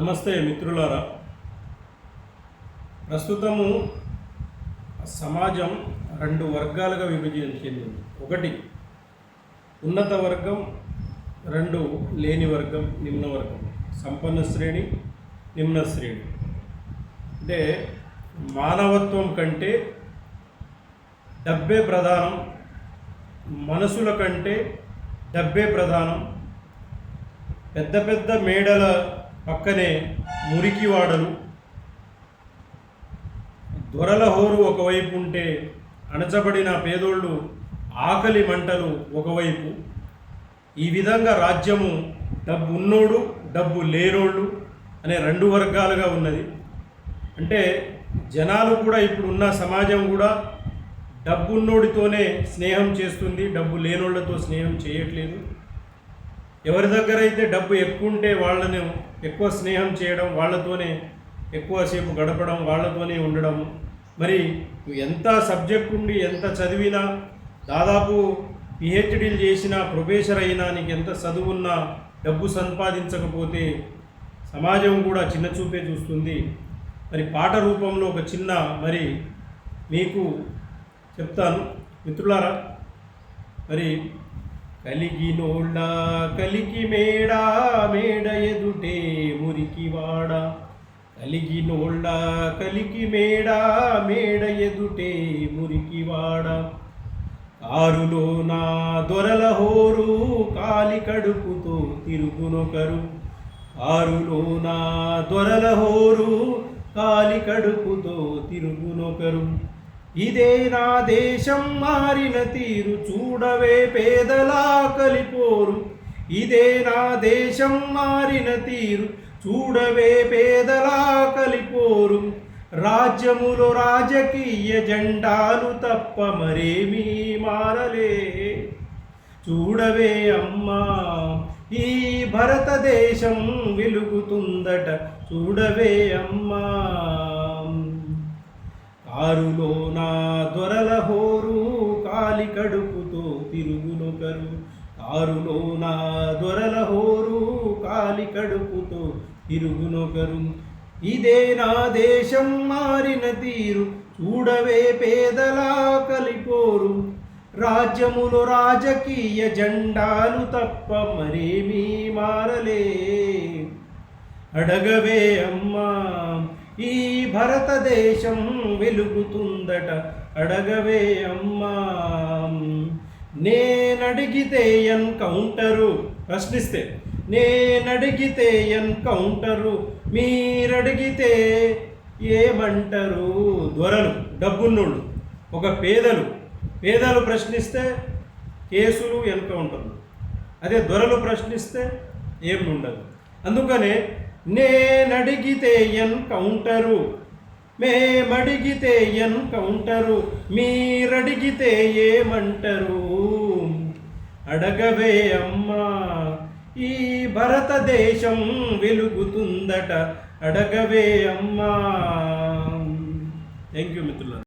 నమస్తే మిత్రులారా. ప్రస్తుతము సమాజం రెండు వర్గాలుగా విభజించింది. ఒకటి ఉన్నత వర్గం రెండు లేని వర్గం నిమ్న వర్గం సంపన్న శ్రేణి నిమ్న శ్రేణి. అంటే మానవత్వం కంటే డబ్బే ప్రధానం మనసుల కంటే డబ్బే ప్రధానం పెద్ద పెద్ద మేడల పక్కనే మురికివాడలు. దొరల హోరు ఒకవైపు ఉంటే అణచబడిన పేదోళ్ళు ఆకలి మంటలు ఒకవైపు. ఈ విధంగా రాజ్యము డబ్బు ఉన్నోడు డబ్బు లేనోళ్ళు అనే రెండు వర్గాలుగా ఉన్నది. అంటే జనాలు కూడా ఇప్పుడు ఉన్న సమాజం కూడా డబ్బున్నోడితోనే స్నేహం చేస్తుంది డబ్బు లేనోళ్ళతో స్నేహం చేయట్లేదు. ఎవరి దగ్గర అయితే డబ్బు ఎక్కువ ఉంటే వాళ్ళను ఎక్కువ స్నేహం చేయడం వాళ్ళతోనే ఎక్కువసేపు గడపడం వాళ్ళతోనే ఉండడం. మరి ఎంత సబ్జెక్ట్ ఉండి ఎంత చదివినా దాదాపు పిహెచ్డీలు చేసినా ప్రొఫెసర్ అయినా నీకు ఎంత చదువున్నా డబ్బు సంపాదించకపోతే సమాజం కూడా చిన్న చూపే చూస్తుంది. మరి పాట రూపంలో ఒక చిన్న మరి మీకు చెప్తాను. మిత్రులారా మరి కలిగి నోళ్ళ కలికి మేడ మేడ ఎదుటే మురికి వాడ. కలిగి నోళ్ళ కలికి మేడా మేడ ఎదుటే మురికి వాడ. కారులో నా దొరల హోరు కాలి కడుపుతో తిరుగునొకరు. కారులో నా దొరల హోరు కాలి కడుపుతో తిరుగునొకరు. ఇదే నా దేశం మారిన తీరు చూడవే పేదలా కలిపోరు ఇదే నా దేశం మారిన తీరు చూడవే పేదలా కలిపోరు రాజ్యములో రాజకీయ జెండాలు తప్ప మరేమీ మారలే. చూడవే అమ్మా ఈ భారతదేశం వెలుగుతుందట. చూడవే అమ్మా. ఆరులో నా దొరల హోరు కాలి కడుపుతో తిరుగునొకరు. ఆరులో నా దొరల హోరు కాలి కడుపుతో తిరుగునొకరు. ఇదే నా దేశం మారిన తీరు చూడవే పేదలా కలిపోరు. రాజ్యములు రాజకీయ జెండాలు తప్ప మరేమీ మారలే. అడగవే అమ్మా ఈ భారతదేశం వెలుగుతుందట. అడగవే అమ్మా. నేనడిగితే ఎన్ కౌంటరు ప్రశ్నిస్తే నేనడిగితే ఎన్ కౌంటరు మీరడిగితే ఏమంటారు? దొరలు డబ్బున్నోళ్ళు ఒక పేదలు. పేదలు ప్రశ్నిస్తే కేసులు ఎన్కౌంటర్లు. అదే దొరలు ప్రశ్నిస్తే ఏం ఉండదు అందుకనే నేనడిగితే ఎన్కౌంటరు? మేమడిగితే ఎన్కౌంటరు? మీరడిగితే ఏమంటారు? అడగవే అమ్మా ఈ భారతదేశం వెలుగుతుందట. అడగవే అమ్మా. థ్యాంక్ యూ మిత్రులు